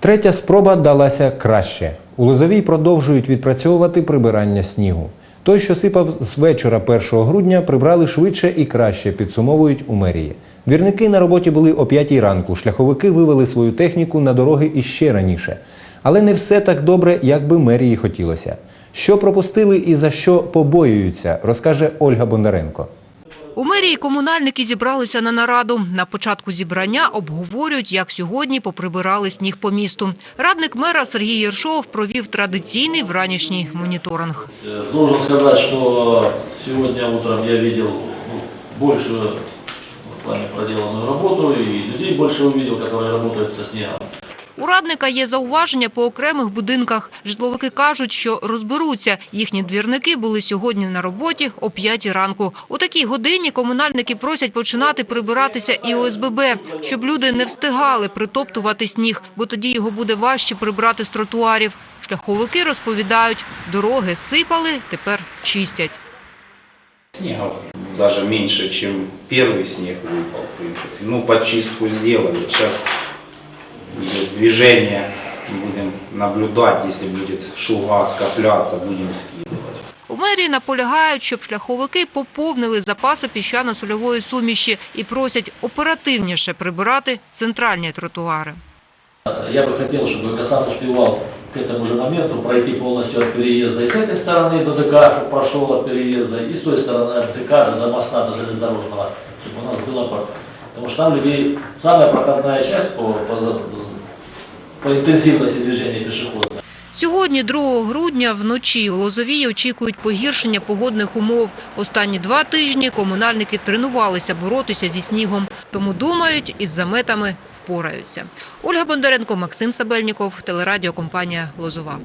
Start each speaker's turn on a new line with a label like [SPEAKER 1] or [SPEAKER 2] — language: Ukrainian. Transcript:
[SPEAKER 1] Третя спроба далася краще. У Лозовій продовжують відпрацьовувати прибирання снігу. Той, що сипав з вечора 1 грудня, прибрали швидше і краще, підсумовують у мерії. Двірники на роботі були о 5 ранку. Шляховики вивели свою техніку на дороги іще раніше. Але не все так добре, як би мерії хотілося. Що пропустили і за що побоюються, розкаже Ольга Бондаренко.
[SPEAKER 2] У мерії комунальники зібралися на нараду. На початку зібрання обговорюють, як сьогодні поприбирали сніг по місту. Радник мера Сергій Єршов провів традиційний вранішній моніторинг.
[SPEAKER 3] Э, Должен сказать, что сегодня утром я видел ну, в плане проделанную работу и людей больше увидел, которые работают со снегом.
[SPEAKER 2] У радника є зауваження по окремих будинках. Житловики кажуть, що розберуться. Їхні двірники були сьогодні на роботі о 5 ранку. У такій годині комунальники просять починати прибиратися і ОСББ, щоб люди не встигали притоптувати сніг, бо тоді його буде важче прибрати з тротуарів. Шляховики розповідають, дороги сипали, тепер чистять.
[SPEAKER 4] Снега даже меньше, чем первый снег выпал, в принципе. Ну, сделали. Сейчас идет движение, будем наблюдать, если будет шуга скопляться, будем скидывать.
[SPEAKER 2] У мерії наполягають, щоб шляховики поповнили запаси піщано-сольової суміші і просять оперативніше прибирати центральні тротуари.
[SPEAKER 3] Я бы хотел, чтобы Касат успевал к этому же моменту пройти полностью от переезда и с этой стороны до ДК, чтобы прошел от переезда, и с той стороны от ДК до моста, до железнодорожного, чтобы у нас было... по- Потому что там людей самая проходная часть по, по, по интенсивности движения пешеходов.
[SPEAKER 2] Сьогодні, 2 грудня, вночі у Лозовій очікують погіршення погодних умов. Останні два тижні комунальники тренувалися боротися зі снігом, тому думають, із заметами впораються. Ольга Бондаренко, Максим Сабельніков, телерадіокомпанія «Лозова».